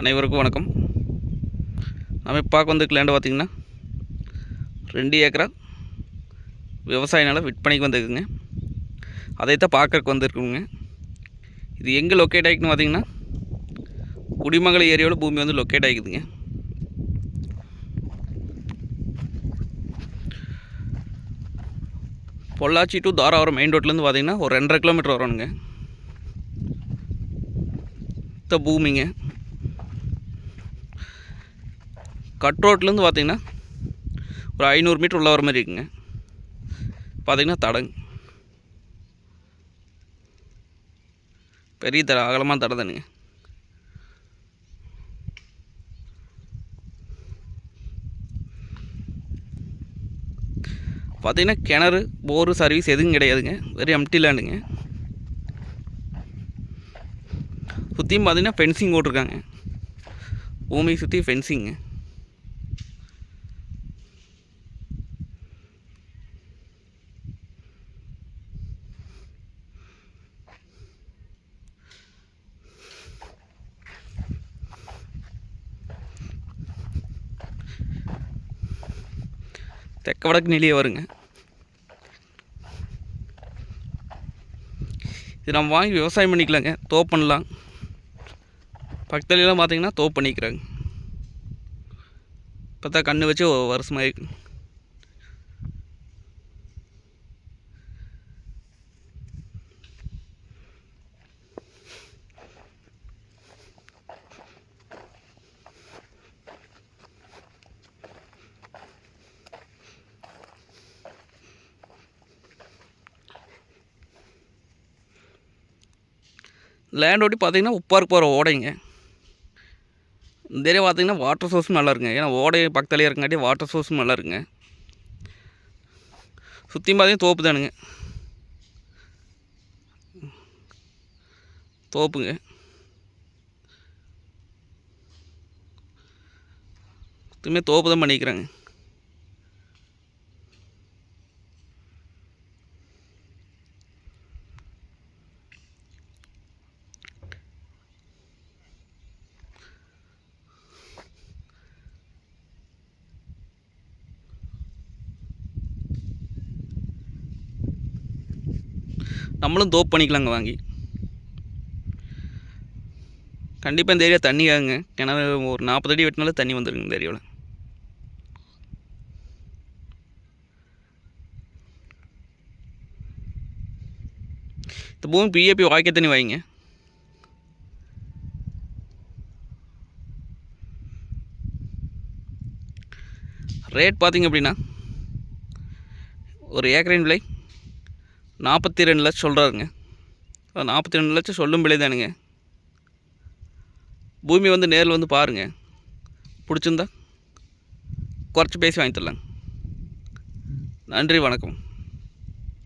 அனைவருக்கும் வணக்கம். நம்ம பார்க்க வந்திருக்க லேண்டு பார்த்திங்கன்னா ரெண்டு ஏக்கரா விவசாய நிலம் விற்பனைக்கு வந்திருக்குங்க. அதைத்தான் பார்க்கறக்கு வந்திருக்குங்க. இது எங்கே லொக்கேட் ஆகிக்குன்னு பார்த்திங்கன்னா குடிமங்கல ஏரியாவில் பூமி வந்து லொக்கேட் ஆகிக்குதுங்க பொள்ளாச்சி டு தாராபுரம் மெயின் ரோட்லேருந்து பார்த்திங்கன்னா ஒரு ரெண்டரை கிலோமீட்டர் வரணுங்க இந்த பூமிங்க. கட் ரோட்லேருந்து பார்த்திங்கன்னா ஒரு ஐநூறு மீட்டர் உள்ள வர மாதிரி இருக்குங்க. பார்த்தீங்கன்னா தடங்க பெரிய தட அகலமாக தடை தானுங்க. பார்த்தீங்கன்னா கிணறு போரு சர்வீஸ் எதுவும் கிடையாதுங்க. வெறும் எம்டி லேண்டுங்க சுற்றியும் பார்த்தீங்கன்னா ஃபென்சிங் போட்டிருக்காங்க. பூமியை சுற்றி ஃபென்சிங்க தெக்க வடக்கு நிலையே வருங்க. இது நம்ம வாங்கி விவசாயம் பண்ணிக்கலாங்க. தோ பண்ணலாம். பக்கத்துலலாம் பார்த்தீங்கன்னா தோ பண்ணிக்கிறாங்க. பார்த்தா கண்ணு வச்சு வருஷமாக இருக்குது லேண்ட் ஓட்டி பார்த்தீங்கன்னா உப்பாருக்கு போகிற ஓடைங்க. இந்த ஏரியா பார்த்தீங்கன்னா வாட்டர் சோர்ஸும் நல்லா இருக்குங்க. ஏன்னா ஓடை பக்கத்துலேயே இருக்கங்காட்டி வாட்டர் சோர்ஸும் நல்லா இருக்குங்க. சுற்றியும் பார்த்தீங்கன்னா தோப்பு தானுங்க. தோப்புங்க. சுத்தமே தோப்பு தான் பண்ணிக்கிறாங்க. நம்மளும் தோப்பு பண்ணிக்கலாங்க வாங்கி. கண்டிப்பாக இந்த ஏரியா தண்ணி ஆகுங்க. கிணறு ஒரு நாற்பது அடி வெட்டினாலும் தண்ணி வந்துருங்க இந்த ஏரியாவில் இந்த பூமி பிஏபி வாய்க்க தண்ணி வாங்கிங்க. ரேட் பார்த்தீங்க அப்படின்னா ஒரு ஏக்கரின் விலை நாற்பத்தி ரெண்டு லட்சம் சொல்கிறாருங்க நாற்பத்தி ரெண்டு லட்சம் சொல்லும் விலை தானுங்க. பூமி வந்து நேரில் வந்து பாருங்கள் பிடிச்சிருந்தா குறைச்சி பேசி வாங்கி தரலாங்க. நன்றி வணக்கம்.